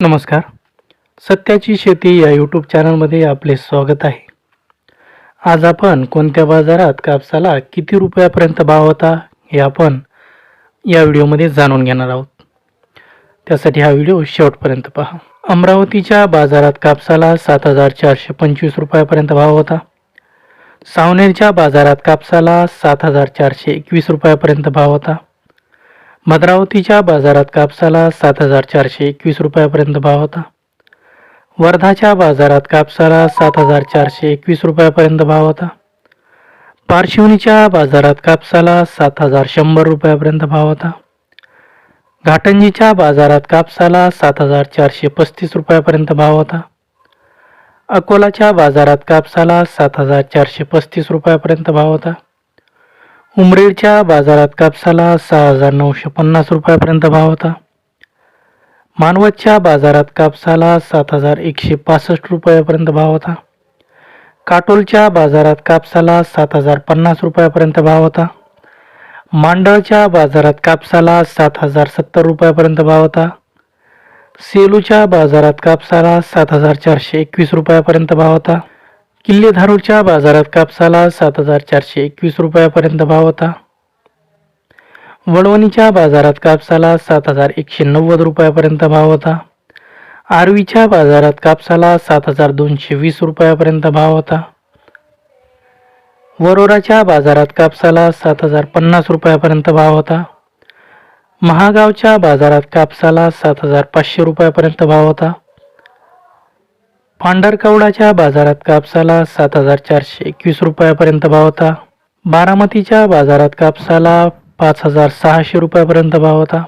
नमस्कार. सत्याची शेती या यूट्यूब चॅनलमध्ये आपले स्वागत आहे. आज आपण कोणत्या बाजारात कापसाला किती रुपयापर्यंत भाव होता हे आपण या व्हिडिओमध्ये जाणून घेणार आहोत. त्यासाठी हा व्हिडिओ शेवटपर्यंत पहा. अमरावतीच्या बाजारात कापसाला सात हजार चारशे पंचवीस रुपयापर्यंत भाव होता. सावनेरच्या बाजारात कापसाला सात हजार चारशे एकवीस रुपयापर्यंत भाव होता. भद्रावतीच्या बाजारात कापसाला सात हजार चारशे एकवीस रुपयापर्यंत भाव होता. वर्धाच्या बाजारात कापसाला सात हजार चारशे एकवीस रुपयापर्यंत भाव होता. पारशिवनीच्या बाजारात कापसाला सात हजार शंभर रुपयापर्यंत भाव होता. घाटंजीच्या बाजारात कापसाला सात हजार चारशे पस्तीस रुपयापर्यंत भाव होता. अकोलाच्या बाजारात कापसाला सात हजार चारशे पस्तीस रुपयापर्यंत भाव होता. उमरेडच्या बाजारात कापसाला सहा हजार नऊशे पन्नास रुपयापर्यंत भाव होता. मानवतच्या बाजारात कापसाला सात हजार एकशे पासष्ट रुपयापर्यंत भाव होता. काटोलच्या बाजारात कापसाला सात हजार पन्नास रुपयापर्यंत भाव होता. मांडळच्या बाजारात कापसाला सात हजार सत्तर रुपयापर्यंत भाव होता. सेलूच्या बाजारात कापसाला सात हजार चारशे एकवीस रुपयापर्यंत भाव होता. किल्ले धारूरच्या बाजारात कापसाला सात हजार चारशे एकवीस रुपयापर्यंत भाव होता. वडवणीच्या बाजारात कापसाला सात हजार एकशे नव्वद रुपयापर्यंत भाव होता. आर्वीच्या बाजारात कापसाला सात हजार दोनशे वीस रुपयापर्यंत भाव होता. वरोराच्या बाजारात कापसाला सात हजार पन्नास रुपयापर्यंत भाव होता. महागावच्या बाजारात कापसाला सात हजार पाचशे रुपयापर्यंत भाव होता. पांढरकवडाच्या बाजारात कापसाला सात हजार चारशे एकवीस रुपयापर्यंत भाव होता. बारामतीच्या बाजारात कापसाला पाच हजार सहाशे रुपयापर्यंत भाव होता.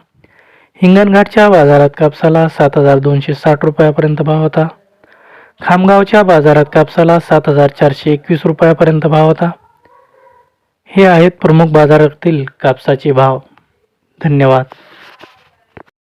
हिंगणघाटच्या बाजारात कापसाला सात हजार दोनशे साठ रुपयापर्यंत भाव होता. खामगावच्या बाजारात कापसाला सात हजार चारशे एकवीस रुपयापर्यंत भाव होता. हे आहेत प्रमुख बाजारातील कापसाचे भाव. धन्यवाद.